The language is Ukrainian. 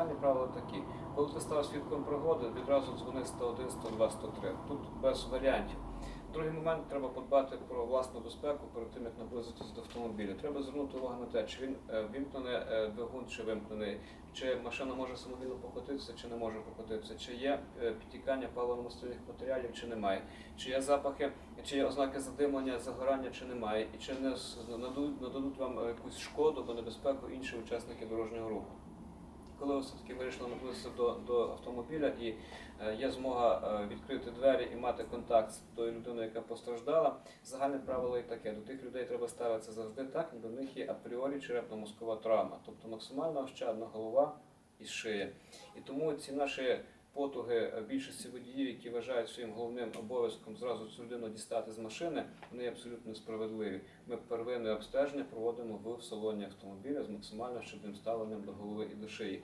Загальні правила такі. Коли ти став свідком пригоди, відразу дзвони 101, 102, 103. Тут без варіантів. Другий момент треба подбати про власну безпеку перед тим, як наблизитися до автомобіля. Треба звернути увагу на те, чи він е, вімкнений е, двигун, чи вимкнений, чи машина може самовільно покотитися, чи не може покотитися, чи є е, підтікання паливно-мастильних матеріалів, чи немає, чи є запахи, чи є ознаки задимлення, загорання, чи немає, і чи не нададуть, вам якусь шкоду або небезпеку інші учасники дорожнього руху. Коли все-таки вирішили наблизитися до, до автомобіля і е, є змога е, відкрити двері і мати контакт з тою людиною, яка постраждала, загальне правило і таке. До тих людей треба ставитися завжди так, ніби в них є апріорі черепно-мозкова травма, тобто максимально ощадна голова і шия. І тому ці наші потуги більшості водіїв, які вважають своїм головним обов'язком зразу цю людину дістати з машини, вони абсолютно несправедливі. Ми первинне обстеження проводимо в салоні автомобіля з максимально щодним ставленням до голови і до шиї.